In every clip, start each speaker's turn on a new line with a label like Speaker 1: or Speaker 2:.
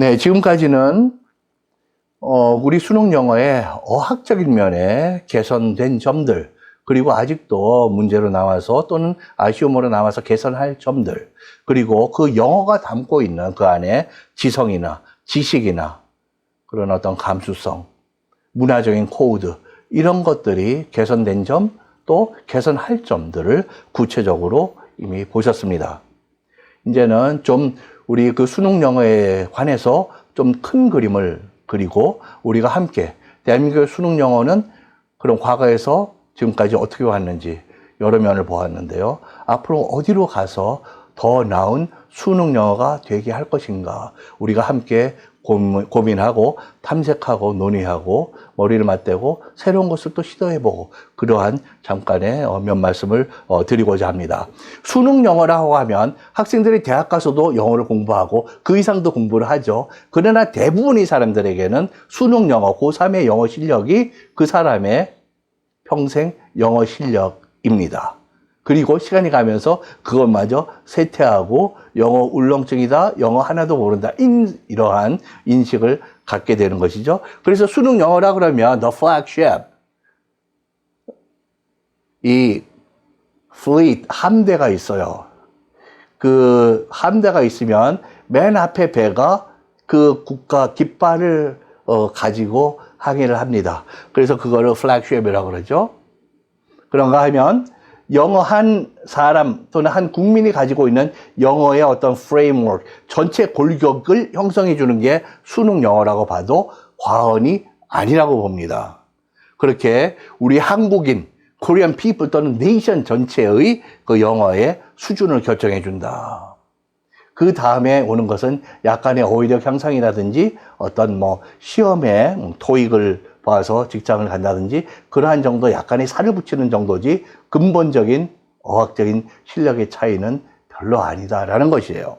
Speaker 1: 네, 지금까지는 어, 우리 수능 영어의 어학적인 면에 개선된 점들, 그리고 아직도 문제로 나와서 또는 아쉬움으로 나와서 개선할 점들, 그리고 그 영어가 담고 있는 그 안에 지성이나 지식이나 그런 어떤 감수성, 문화적인 코드, 이런 것들이 개선된 점, 또 개선할 점들을 구체적으로 이미 보셨습니다. 이제는 좀 우리 그 수능 영어에 관해서 좀 큰 그림을 그리고 우리가 함께 대한민국의 수능 영어는 그런 과거에서 지금까지 어떻게 왔는지 여러 면을 보았는데요. 앞으로 어디로 가서 더 나은 수능 영어가 되게 할 것인가 우리가 함께 고민- 고민하고 탐색하고 논의하고 머리를 맞대고 새로운 것을 또 시도해보고 그러한 잠깐의 어, 몇 말씀을 어, 드리고자 합니다. 수능 영어라고 하면 학생들이 대학 가서도 영어를 공부하고 그 이상도 공부를 하죠. 그러나 대부분의 사람들에게는 수능 영어, 고3의 영어 실력이 그 사람의 평생 영어 실력입니다. 그리고 시간이 가면서 그것마저 쇠퇴하고 영어 울렁증이다, 영어 하나도 모른다, 인, 이러한 인식을 갖게 되는 것이죠. 그래서 수능 영어라 그러면 the flagship, 이 fleet, 함대가 있어요. 그 함대가 있으면 맨 앞에 배가 그 국가 깃발을 어, 가지고 항해를 합니다. 그래서 그거를 flagship이라고 그러죠. 그런가 하면 영어 한 사람 또는 한 국민이 가지고 있는 영어의 어떤 프레임워크, 전체 골격을 형성해 주는 게 수능 영어라고 봐도 과언이 아니라고 봅니다. 그렇게 우리 한국인, 코리안 피플 또는 네이션 전체의 그 영어의 수준을 결정해 준다. 그 다음에 오는 것은 약간의 어휘력 향상이라든지 어떤 뭐 시험에 토익을 봐서 직장을 간다든지 그러한 정도 약간의 살을 붙이는 정도지 근본적인 어학적인 실력의 차이는 별로 아니다라는 것이에요.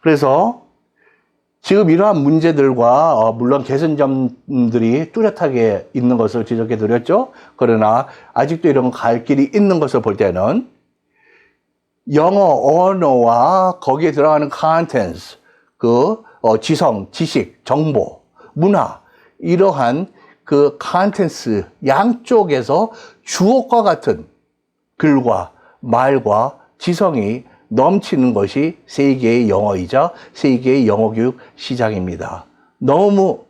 Speaker 1: 그래서 지금 이러한 문제들과 어, 물론 개선점들이 뚜렷하게 있는 것을 지적해 드렸죠. 그러나 아직도 이런 갈 길이 있는 것을 볼 때는 영어 언어와 거기에 들어가는 contents, 그 어, 지성, 지식, 정보, 문화 이러한 그 contents 양쪽에서 주옥과 같은 글과 말과 지성이 넘치는 것이 세계의 영어이자 세계의 영어 교육 시장입니다. 너무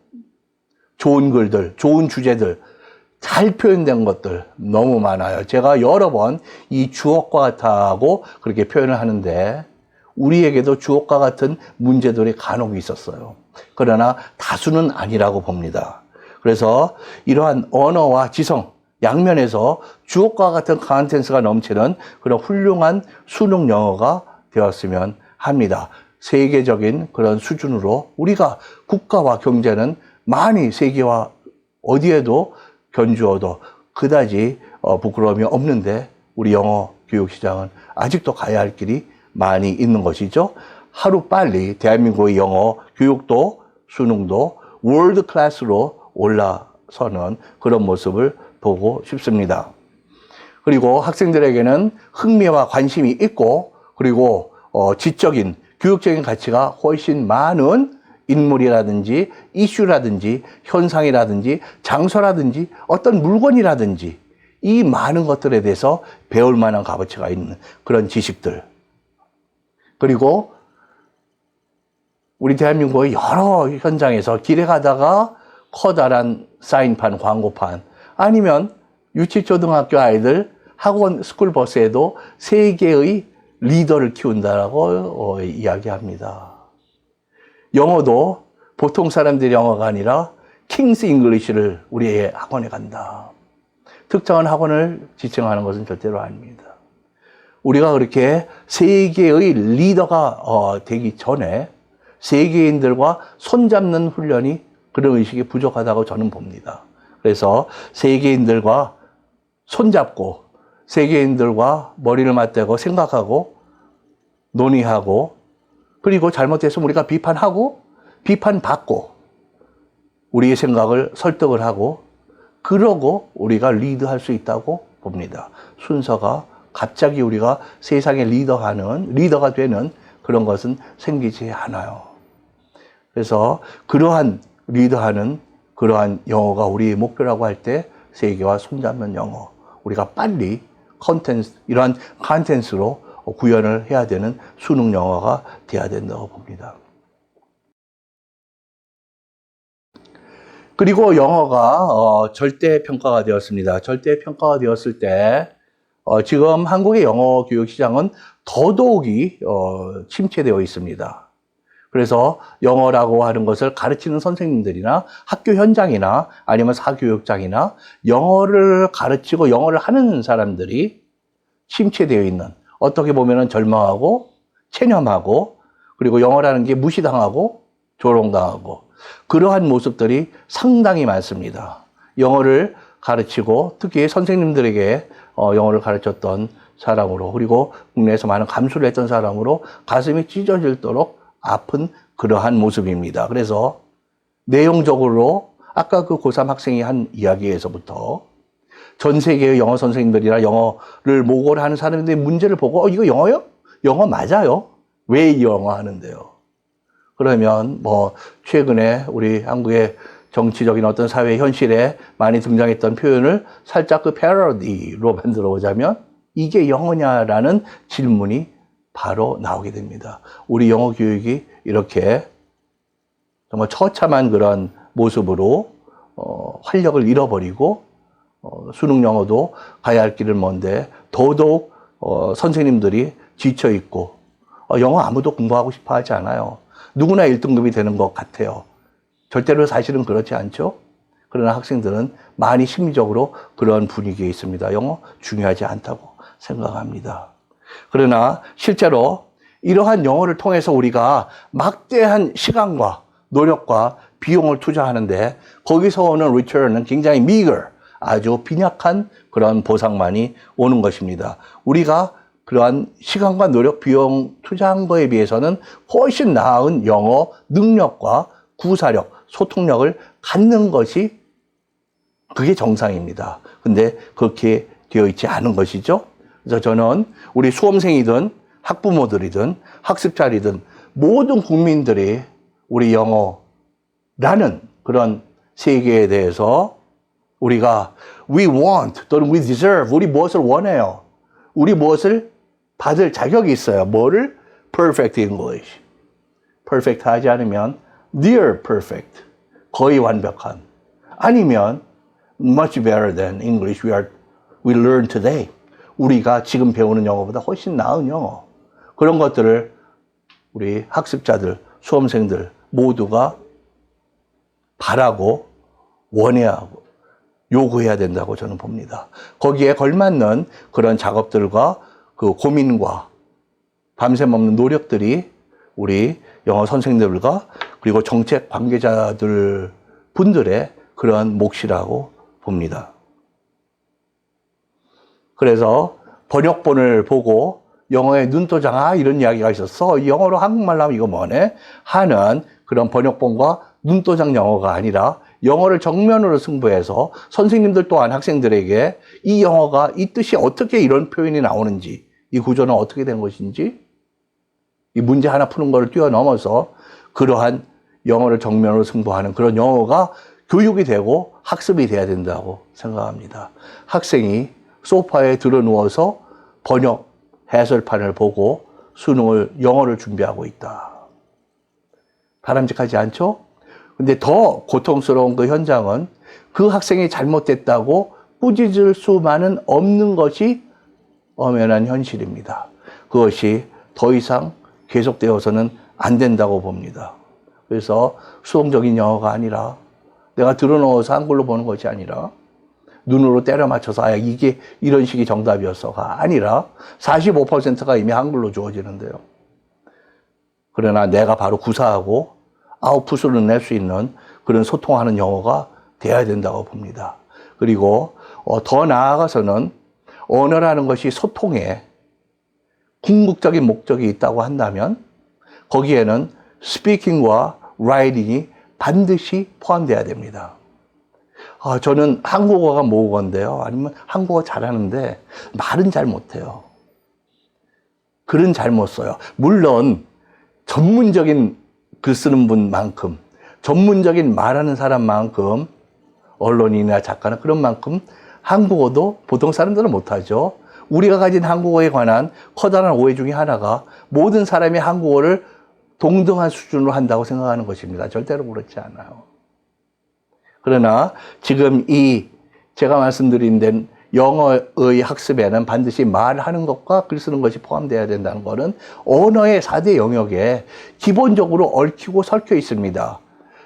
Speaker 1: 좋은 글들, 좋은 주제들, 잘 표현된 것들 너무 많아요. 제가 여러 번 이 주옥과 같다고 그렇게 표현을 하는데 우리에게도 주옥과 같은 문제들이 간혹 있었어요. 그러나 다수는 아니라고 봅니다. 그래서 이러한 언어와 지성, 양면에서 주옥과 같은 컨텐츠가 넘치는 그런 훌륭한 수능 영어가 되었으면 합니다. 세계적인 그런 수준으로 우리가 국가와 경제는 많이 세계와 어디에도 견주어도 그다지 어, 부끄러움이 없는데 우리 영어 교육 시장은 아직도 가야 할 길이 많이 있는 것이죠. 하루 빨리 대한민국의 영어 교육도 수능도 월드 클래스로 올라서는 그런 모습을 보고 싶습니다. 그리고 학생들에게는 흥미와 관심이 있고 그리고 어, 지적인 교육적인 가치가 훨씬 많은 인물이라든지 이슈라든지 현상이라든지 장소라든지 어떤 물건이라든지 이 많은 것들에 대해서 배울 만한 값어치가 있는 그런 지식들 그리고 우리 대한민국의 여러 현장에서 길에 가다가 커다란 사인판, 광고판 아니면 유치초등학교 아이들 학원 스쿨버스에도 세계의 리더를 키운다라고 어, 이야기합니다. 영어도 보통 사람들이 영어가 아니라 킹스 잉글리시를 우리의 학원에 간다. 특정한 학원을 지칭하는 것은 절대로 아닙니다. 우리가 그렇게 세계의 리더가 어, 되기 전에 세계인들과 손잡는 훈련이 그런 의식이 부족하다고 저는 봅니다. 그래서 세계인들과 손잡고 세계인들과 머리를 맞대고 생각하고 논의하고 그리고 잘못됐으면 우리가 비판하고 비판받고 우리의 생각을 설득을 하고 그러고 우리가 리드할 수 있다고 봅니다. 순서가 갑자기 우리가 세상에 리더하는 리더가 되는 그런 것은 생기지 않아요. 그래서 그러한 리드하는 그러한 영어가 우리의 목표라고 할 때 세계와 손잡는 영어. 우리가 빨리 컨텐츠, 이러한 컨텐츠로 구현을 해야 되는 수능 영어가 돼야 된다고 봅니다. 그리고 영어가 어, 절대 평가가 되었습니다. 절대 평가가 되었을 때 어, 지금 한국의 영어 교육 시장은 더더욱이 어, 침체되어 있습니다. 그래서 영어라고 하는 것을 가르치는 선생님들이나 학교 현장이나 아니면 사교육장이나 영어를 가르치고 영어를 하는 사람들이 침체되어 있는 어떻게 보면은 절망하고 체념하고 그리고 영어라는 게 무시당하고 조롱당하고 그러한 모습들이 상당히 많습니다. 영어를 가르치고 특히 선생님들에게 어, 영어를 가르쳤던 사람으로 그리고 국내에서 많은 감수를 했던 사람으로 가슴이 찢어질도록 아픈 그러한 모습입니다. 그래서 내용적으로 아까 그 고3 학생이 한 이야기에서부터 전 세계의 영어 선생님들이나 영어를 모국어를 하는 사람들의 문제를 보고 어, 이거 영어요? 영어 맞아요? 왜이 영어 하는데요? 그러면 뭐 최근에 우리 한국의 정치적인 어떤 사회 현실에 많이 등장했던 표현을 살짝 그 패러디로 만들어 보자면 이게 영어냐라는 질문이 바로 나오게 됩니다. 우리 영어 교육이 이렇게 정말 처참한 그런 모습으로 어, 활력을 잃어버리고 어, 수능 영어도 가야 할 길은 먼데 더더욱 어, 선생님들이 지쳐 있고 어, 영어 아무도 공부하고 싶어 하지 않아요. 누구나 1등급이 되는 것 같아요. 절대로 사실은 그렇지 않죠. 그러나 학생들은 많이 심리적으로 그런 분위기에 있습니다. 영어 중요하지 않다고 생각합니다. 그러나 실제로 이러한 영어를 통해서 우리가 막대한 시간과 노력과 비용을 투자하는데 거기서 오는 return은 굉장히 meager, 아주 빈약한 그런 보상만이 오는 것입니다. 우리가 그러한 시간과 노력, 비용 투자한 거에 비해서는 훨씬 나은 영어 능력과 구사력, 소통력을 갖는 것이 그게 정상입니다. 근데 그렇게 되어 있지 않은 것이죠. 그래서 저는 우리 수험생이든 학부모들이든 학습자이든 모든 국민들이 우리 영어라는 그런 세계에 대해서 우리가 we want 또는 we deserve 우리 무엇을 원해요. 우리 무엇을 받을 자격이 있어요. 뭐를? perfect English. perfect 하지 않으면 near perfect. 거의 완벽한. 아니면 much better than English we are we learn today. 우리가 지금 배우는 영어보다 훨씬 나은 영어. 그런 것들을 우리 학습자들, 수험생들 모두가 바라고 원해야 하고 요구해야 된다고 저는 봅니다. 거기에 걸맞는 그런 작업들과 그 고민과 밤샘 없는 노력들이 우리 영어 선생님들과 그리고 정책 관계자들 분들의 그런 몫이라고 봅니다. 그래서 번역본을 보고 영어의 눈도장, 아, 이런 이야기가 있었어. 영어로 한국말로 하면 이거 뭐네? 하는 그런 번역본과 눈도장 영어가 아니라 영어를 정면으로 승부해서 선생님들 또한 학생들에게 이 영어가 이 뜻이 어떻게 이런 표현이 나오는지, 이 구조는 어떻게 된 것인지, 이 문제 하나 푸는 것을 뛰어넘어서 그러한 영어를 정면으로 승부하는 그런 영어가 교육이 되고 학습이 돼야 된다고 생각합니다. 학생이 소파에 들어 누워서 번역 해설판을 보고 수능을 영어를 준비하고 있다. 바람직하지 않죠? 근데 더 고통스러운 그 현장은 그 학생이 잘못됐다고 꾸짖을 수만은 없는 것이 엄연한 현실입니다. 그것이 더 이상 계속되어서는 안 된다고 봅니다. 그래서 수동적인 영어가 아니라 내가 들어놓아서 한글로 보는 것이 아니라 눈으로 때려 맞춰서 아 이게 이런 식이 정답이었어가 아니라 45%가 이미 한글로 주어지는데요. 그러나 내가 바로 구사하고 아웃풋을 낼수 있는 그런 소통하는 영어가 돼야 된다고 봅니다. 그리고 어, 더 나아가서는 언어라는 것이 소통에 궁극적인 목적이 있다고 한다면 거기에는 스피킹과 라이팅이 반드시 포함돼야 됩니다. 아, 저는 한국어가 모국어인데요. 아니면 한국어 잘하는데 말은 잘 못해요. 글은 잘 못 써요. 물론 전문적인 글 쓰는 분만큼 전문적인 말하는 사람만큼 언론인이나 작가나 그런 만큼 한국어도 보통 사람들은 못하죠. 우리가 가진 한국어에 관한 커다란 오해 중에 하나가 모든 사람이 한국어를 동등한 수준으로 한다고 생각하는 것입니다. 절대로 그렇지 않아요. 그러나 지금 이 제가 말씀드린 데 영어의 학습에는 반드시 말하는 것과 글 쓰는 것이 포함되어야 된다는 것은 언어의 4대 영역에 기본적으로 얽히고 설켜 있습니다.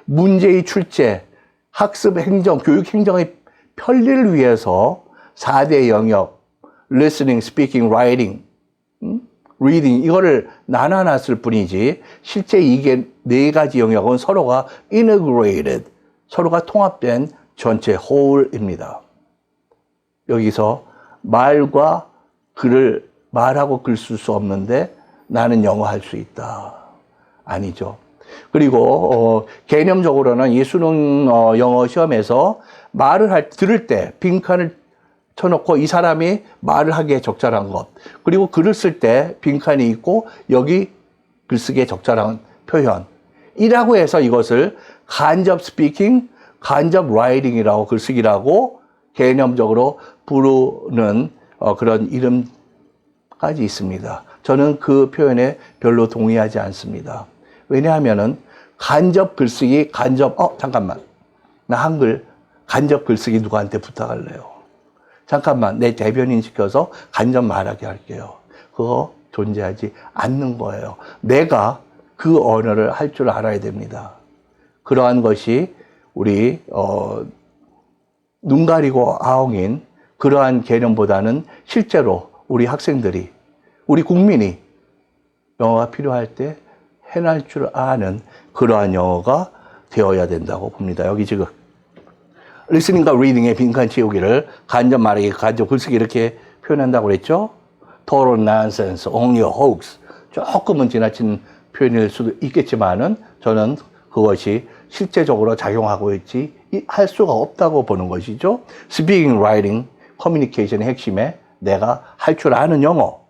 Speaker 1: 문제의 출제, 학습 행정, 교육 행정의 편리를 위해서 4대 영역, listening, speaking, writing, 음? reading 이거를 나눠놨을 뿐이지 실제 이게 네 가지 영역은 서로가 integrated, 서로가 통합된 전체 whole입니다. 여기서 말과 글을 말하고 글 쓸 수 없는데 나는 영어 할 수 있다. 아니죠. 그리고 어, 개념적으로는 이 수능 어, 영어 시험에서 말을 할 들을 때 빈칸을 쳐놓고 이 사람이 말을 하기에 적절한 것 그리고 글을 쓸 때 빈칸이 있고 여기 글쓰기에 적절한 표현 이라고 해서 이것을 간접 스피킹, 간접 라이팅이라고 글쓰기라고 개념적으로 부르는 어, 그런 이름까지 있습니다. 저는 그 표현에 별로 동의하지 않습니다. 왜냐하면은 간접 글쓰기, 간접, 어, 잠깐만. 나 한글 간접 글쓰기 누구한테 부탁할래요? 잠깐만, 내 대변인 시켜서 간접 말하게 할게요. 그거 존재하지 않는 거예요. 내가 그 언어를 할 줄 알아야 됩니다. 그러한 것이 우리, 어, 눈 가리고 아웅인 그러한 개념보다는 실제로 우리 학생들이, 우리 국민이 영어가 필요할 때 해낼 줄 아는 그러한 영어가 되어야 된다고 봅니다. 여기 지금 리스닝과 리딩의 빈칸 채우기를 간접 말하기, 간접 글쓰기 이렇게 표현한다고 그랬죠? nonsense, only a hoax. 조금은 지나친 표현일 수도 있겠지만은 저는 그것이 실제적으로 작용하고 있지 할 수가 없다고 보는 것이죠. speaking, writing, 커뮤니케이션의 핵심에 내가 할 줄 아는 영어,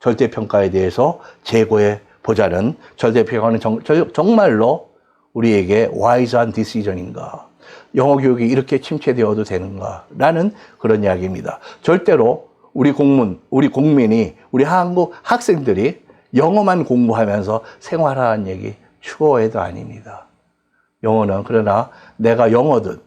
Speaker 1: 절대평가에 대해서 재고해 보자는 절대평가는 정, 정말로 우리에게 와이즈한 디시전인가? 영어 교육이 이렇게 침체되어도 되는가? 라는 그런 이야기입니다. 절대로 우리 공문, 우리 국민이, 우리 한국 학생들이 영어만 공부하면서 생활하는 얘기 추호해도 아닙니다. 영어는 그러나 내가 영어든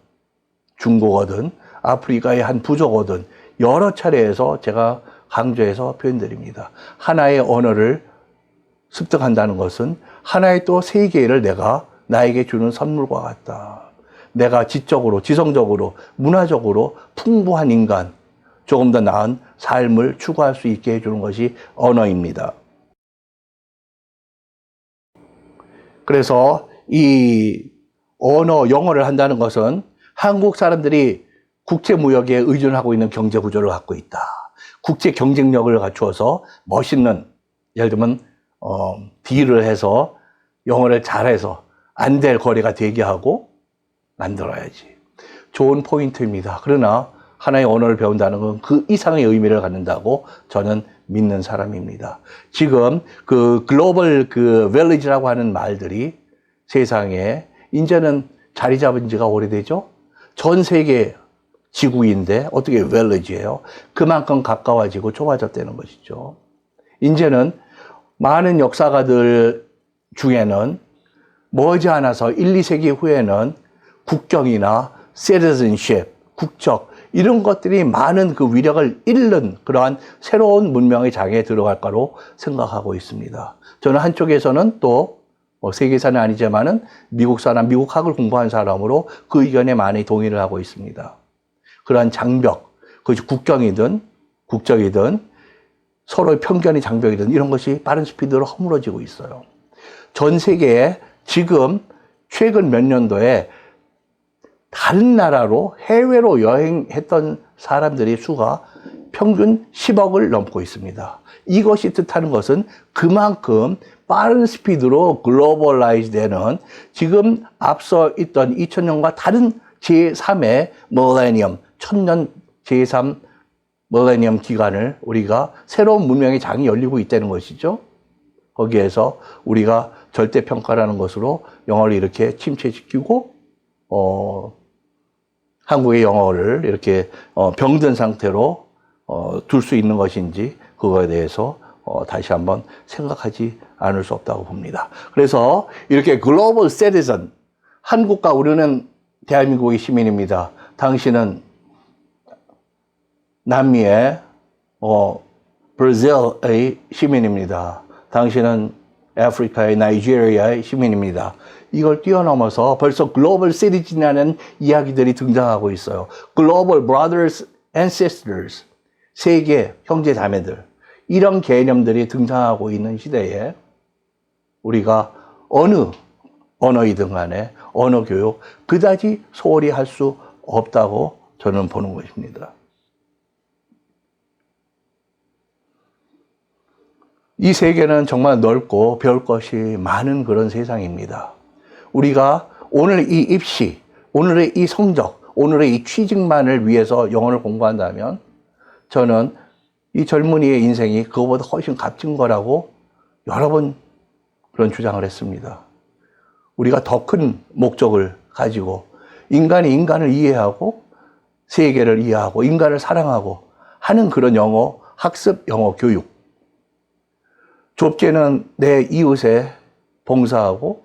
Speaker 1: 중국어든 아프리카의 한 부족어든 여러 차례에서 제가 강조해서 표현드립니다. 하나의 언어를 습득한다는 것은 하나의 또 세계를 내가 나에게 주는 선물과 같다. 내가 지적으로, 지성적으로, 문화적으로 풍부한 인간, 조금 더 나은 삶을 추구할 수 있게 해주는 것이 언어입니다. 그래서 이 언어, 영어를 한다는 것은 한국 사람들이 국제 무역에 의존하고 있는 경제 구조를 갖고 있다. 국제 경쟁력을 갖추어서 멋있는, 예를 들면, 어, 딜을 해서 영어를 잘해서 안 될 거래가 되게 하고 만들어야지. 좋은 포인트입니다. 그러나 하나의 언어를 배운다는 건 그 이상의 의미를 갖는다고 저는 믿는 사람입니다. 지금 그 글로벌 그 벨리지라고 하는 말들이 세상에 이제는 자리 잡은 지가 오래되죠? 전 세계 지구인데 어떻게 웰리지예요? 그만큼 가까워지고 좁아졌다는 것이죠. 이제는 많은 역사가들 중에는 머지않아서 1, 2세기 후에는 국경이나 citizenship, 국적 이런 것들이 많은 그 위력을 잃는 그러한 새로운 문명의 장에 들어갈 거로 생각하고 있습니다. 저는 한쪽에서는 또 뭐 세계사는 아니지만은 미국 사람, 미국학을 공부한 사람으로 그 의견에 많이 동의를 하고 있습니다. 그러한 장벽, 그것이 국경이든 국적이든 서로의 편견이 장벽이든 이런 것이 빠른 스피드로 허물어지고 있어요. 전 세계에 지금 최근 몇 년도에 다른 나라로 해외로 여행했던 사람들의 수가 평균 10억을 넘고 있습니다. 이것이 뜻하는 것은 그만큼 빠른 스피드로 글로벌라이즈 되는 지금 앞서 있던 2000년과 다른 제3의 밀레니엄, 천년 제3 밀레니엄 기간을 우리가 새로운 문명의 장이 열리고 있다는 것이죠. 거기에서 우리가 절대평가라는 것으로 영어를 이렇게 침체시키고, 어, 한국의 영어를 이렇게 어, 병든 상태로 어, 둘수 있는 것인지 그거에 대해서 어, 다시 한번 생각하지 않을 수 없다고 봅니다. 그래서 이렇게 글로벌 세티즌 한국과 우리는 대한민국의 시민입니다. 당신은 남미의 어, 브라질의 시민입니다. 당신은 아프리카의 나이지리아의 시민입니다. 이걸 뛰어넘어서 벌써 글로벌 시티즌이라는 이야기들이 등장하고 있어요. 글로벌 brothers and sisters. 세계 형제 자매들. 이런 개념들이 등장하고 있는 시대에 우리가 어느 언어이든 간에 언어 교육 그다지 소홀히 할 수 없다고 저는 보는 것입니다. 이 세계는 정말 넓고 별 것이 많은 그런 세상입니다. 우리가 오늘 이 입시, 오늘의 이 성적, 오늘의 이 취직만을 위해서 영어를 공부한다면 저는 이 젊은이의 인생이 그거보다 훨씬 값진 거라고 여러 번 그런 주장을 했습니다. 우리가 더 큰 목적을 가지고 인간이 인간을 이해하고 세계를 이해하고 인간을 사랑하고 하는 그런 영어 학습, 영어 교육. 좁게는 내 이웃에 봉사하고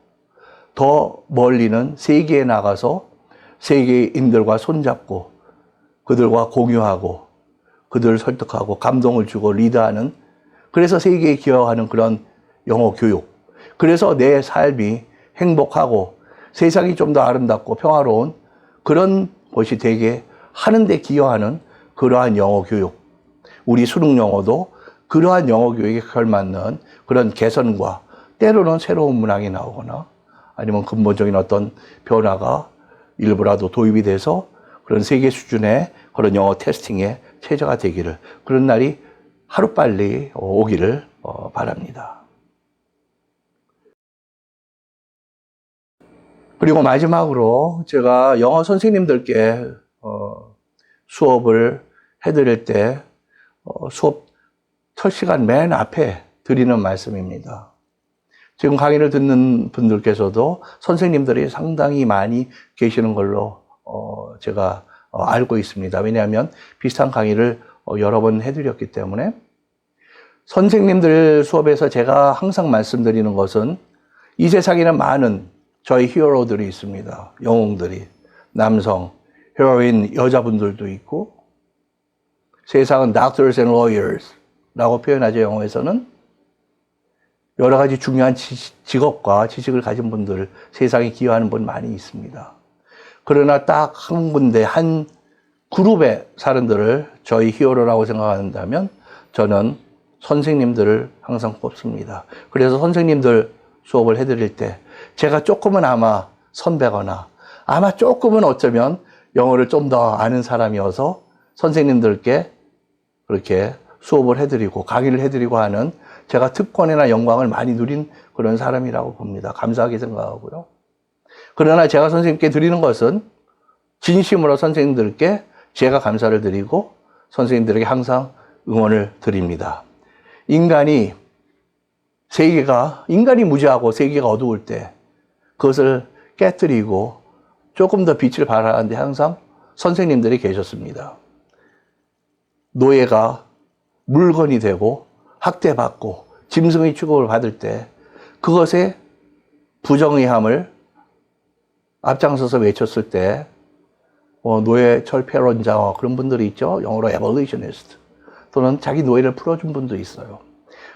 Speaker 1: 더 멀리는 세계에 나가서 세계인들과 손잡고 그들과 공유하고 그들을 설득하고 감동을 주고 리드하는 그래서 세계에 기여하는 그런 영어 교육. 그래서 내 삶이 행복하고 세상이 좀 더 아름답고 평화로운 그런 것이 되게 하는데 기여하는 그러한 영어 교육. 우리 수능 영어도 그러한 영어 교육에 걸맞는 그런 개선과 때로는 새로운 문항이 나오거나 아니면 근본적인 어떤 변화가 일부라도 도입이 돼서 그런 세계 수준의 그런 영어 테스팅에 체제가 되기를 그런 날이 하루빨리 오기를 어, 바랍니다. 그리고 마지막으로 제가 영어 선생님들께 어, 수업을 해드릴 때 어, 수업 첫 시간 맨 앞에 드리는 말씀입니다. 지금 강의를 듣는 분들께서도 선생님들이 상당히 많이 계시는 걸로 어, 제가 어, 알고 있습니다. 왜냐하면 비슷한 강의를 어, 여러 번 해드렸기 때문에 선생님들 수업에서 제가 항상 말씀드리는 것은 이 세상에는 많은 저희 히어로들이 있습니다. 영웅들이 남성 히어로인 여자분들도 있고 세상은 doctors and lawyers 라고 표현하죠 영어에서는 여러 가지 중요한 직업과 지식을 가진 분들 세상에 기여하는 분 많이 있습니다. 그러나 딱 한 군데 한 그룹의 사람들을 저희 히어로라고 생각한다면 저는 선생님들을 항상 꼽습니다. 그래서 선생님들 수업을 해드릴 때 제가 조금은 아마 선배거나 아마 조금은 어쩌면 영어를 좀 더 아는 사람이어서 선생님들께 그렇게 수업을 해드리고 강의를 해드리고 하는 제가 특권이나 영광을 많이 누린 그런 사람이라고 봅니다. 감사하게 생각하고요. 그러나 제가 선생님께 드리는 것은 진심으로 선생님들께 제가 감사를 드리고 선생님들에게 항상 응원을 드립니다. 인간이 세계가 인간이 무지하고 세계가 어두울 때 그것을 깨뜨리고 조금 더 빛을 발하는데 항상 선생님들이 계셨습니다. 노예가 물건이 되고 학대받고 짐승의 취급을 받을 때 그것에 부정의함을 앞장서서 외쳤을 때 어, 노예 철폐론자와 그런 분들이 있죠. 영어로 abolitionist 또는 자기 노예를 풀어준 분도 있어요.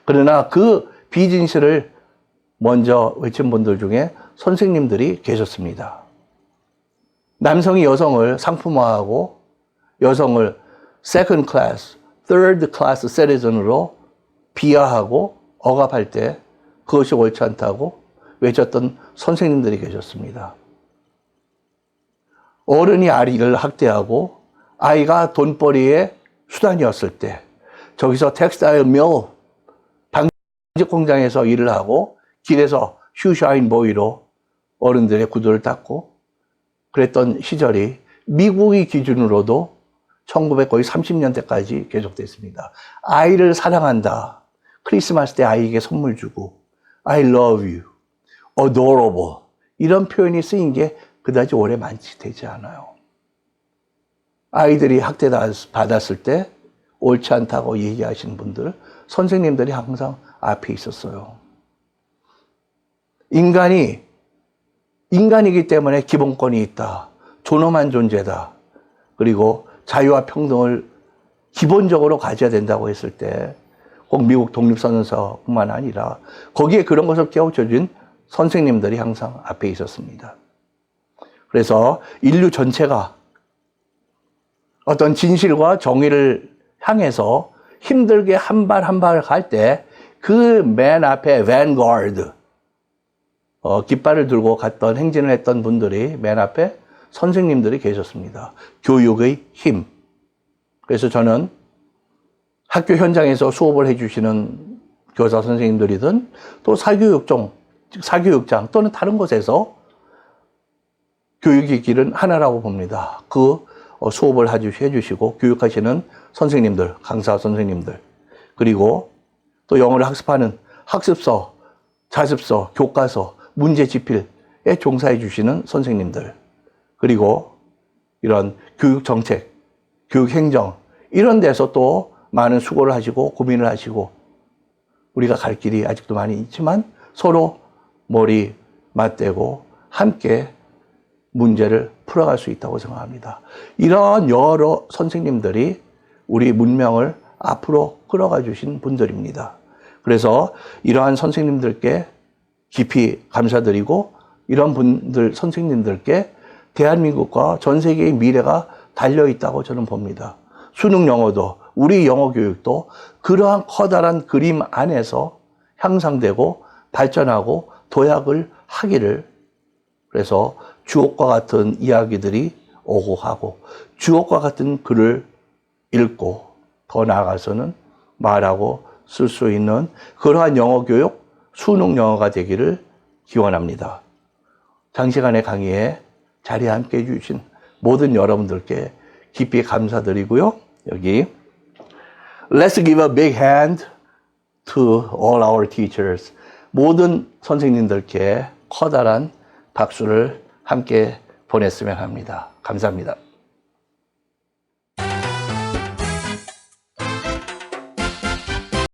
Speaker 1: 그러나 그 비진실을 먼저 외친 분들 중에 선생님들이 계셨습니다. 남성이 여성을 상품화하고 여성을 second class, third class citizen으로 비하하고 억압할 때 그것이 옳지 않다고 외쳤던 선생님들이 계셨습니다. 어른이 아이를 학대하고 아이가 돈벌이의 수단이었을 때 저기서 텍스타일 밀 방직 공장에서 일을 하고 길에서 슈샤인 보이로 어른들의 구두를 닦고 그랬던 시절이 미국의 기준으로도 1900 30년대까지 계속됐습니다. 아이를 사랑한다. 크리스마스 때 아이에게 선물 주고 I love you, adorable 이런 표현이 쓰인 게 그다지 오래 많지 되지 않아요. 아이들이 학대 받았을 때 옳지 않다고 얘기하시는 분들 선생님들이 항상 앞에 있었어요. 인간이 인간이기 때문에 기본권이 있다. 존엄한 존재다. 그리고 자유와 평등을 기본적으로 가져야 된다고 했을 때, 꼭 미국 독립선언서뿐만 아니라 거기에 그런 것을 깨우쳐준 선생님들이 항상 앞에 있었습니다. 그래서 인류 전체가 어떤 진실과 정의를 향해서 힘들게 한 발 한 발 갈 때 그 맨 앞에 밴가드 어, 깃발을 들고 갔던 행진을 했던 분들이 맨 앞에 선생님들이 계셨습니다. 교육의 힘. 그래서 저는 학교 현장에서 수업을 해주시는 교사 선생님들이든 또 사교육종, 즉 사교육장 또는 다른 곳에서 교육의 길은 하나라고 봅니다. 그 어, 수업을 해주시고 교육하시는 선생님들, 강사 선생님들, 그리고 또 영어를 학습하는 학습서, 자습서, 교과서, 문제 집필에 종사해 주시는 선생님들, 그리고 이런 교육 정책, 교육 행정, 이런 데서 또 많은 수고를 하시고 고민을 하시고 우리가 갈 길이 아직도 많이 있지만 서로 머리 맞대고 함께 문제를 풀어갈 수 있다고 생각합니다. 이런 여러 선생님들이 우리 문명을 앞으로 끌어가 주신 분들입니다. 그래서 이러한 선생님들께 깊이 감사드리고 이런 분들 선생님들께 대한민국과 전 세계의 미래가 달려 있다고 저는 봅니다. 수능 영어도 우리 영어 교육도 그러한 커다란 그림 안에서 향상되고 발전하고 도약을 하기를 그래서 주옥과 같은 이야기들이 오고 가고 주옥과 같은 글을 읽고 더 나아가서는 말하고 쓸 수 있는 그러한 영어 교육 수능 영어가 되기를 기원합니다. 장시간의 강의에 자리에 함께 해주신 모든 여러분들께 깊이 감사드리고요. 여기 Let's give a big hand to all our teachers. 모든 선생님들께 커다란 박수를 함께 보냈으면 합니다. 감사합니다.